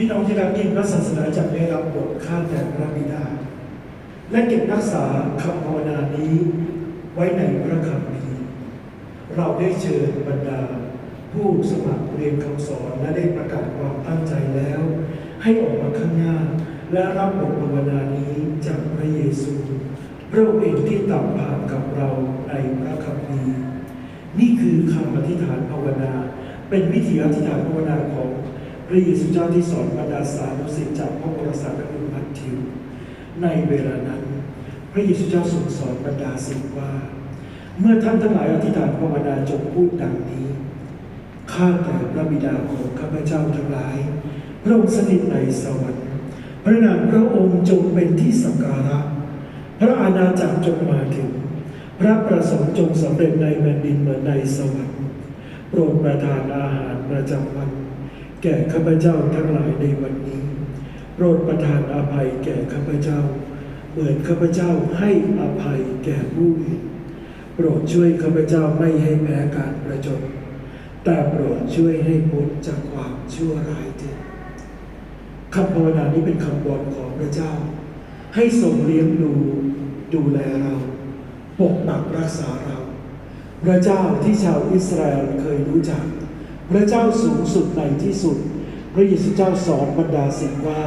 พี่น้องที่รักยิ่งพระศาสนาจะได้รับบทข้าแต่พระบิดา และเก็บรักษาคำภาวนานี้ไว้ในพระคัมภีร์เราได้เชิญบรรดา ผู้สมัครเรียนคำสอนและได้ประกาศความตั้งใจแล้ว ให้ออกมาข้างหน้า และรับบทภาวนานี้จากพระเยซูพระองค์เองที่ตรัสผ่านกับเราในพระคัมภีร์นี่คือคำอธิษฐานภาวนา เป็นวิธีอธิษฐานภาวนาของ พระเยซูเจ้าที่สอนบรรดาสานุสิตจากพระบรมศาสดามัทธิว ในเวลานั้น พระเยซูเจ้าทรงสอนบรรดาศิษย์ว่า เมื่อท่านทั้งหลายอธิษฐานภาวนาจงพูดดังนี้ข้าแต่พระบิดาของข้าพเจ้าทั้งหลาย พระองค์สถิตในสวรรค์พระนามพระองค์จงเป็นที่สักการะ พระอาณาจักรจงมาถึง พระประสงค์จงสำเร็จในแผ่นดินเหมือนในสวรรค์โปรดประทานอาหารประจำวัน แก่ข้าพเจ้าทั้งหลายในวันนี้โปรดประทานอภัยแก่ข้าพเจ้า เหมือนข้าพเจ้าให้อภัยแก่ผู้อื่นโปรดช่วยข้าพเจ้าไม่ให้แพ้การประจบแต่โปรดช่วยให้พ้นจากความชั่วร้ายเถิดคำภาวนานี้เป็นคำบอนของพระเจ้า ให้ทรงเลี้ยงดูดูแลเรา ปกปักรักษาเรา พระเจ้าที่ชาวอิสราเอลเคยรู้จัก พระเจ้าสูงสุดในที่สุด พระเยซูเจ้าสอนบรรดาสิ่งว่า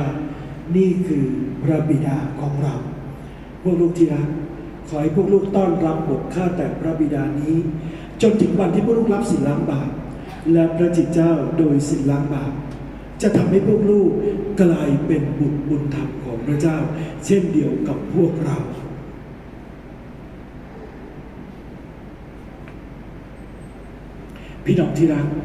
นี่คือพระบิดาของเรา พวกลูกที่รักขอให้พวกลูกต้อนรับบทข้าแต่พระบิดานี้ จนถึงวันที่พวกลูกรับสินล้างบาปและพระจิตเจ้าโดยสินล้างบาปจะทำให้พวกลูกกลายเป็นบุตรบุญธรรมของพระเจ้า เช่นเดียวกับพวกเราพี่น้องที่รัก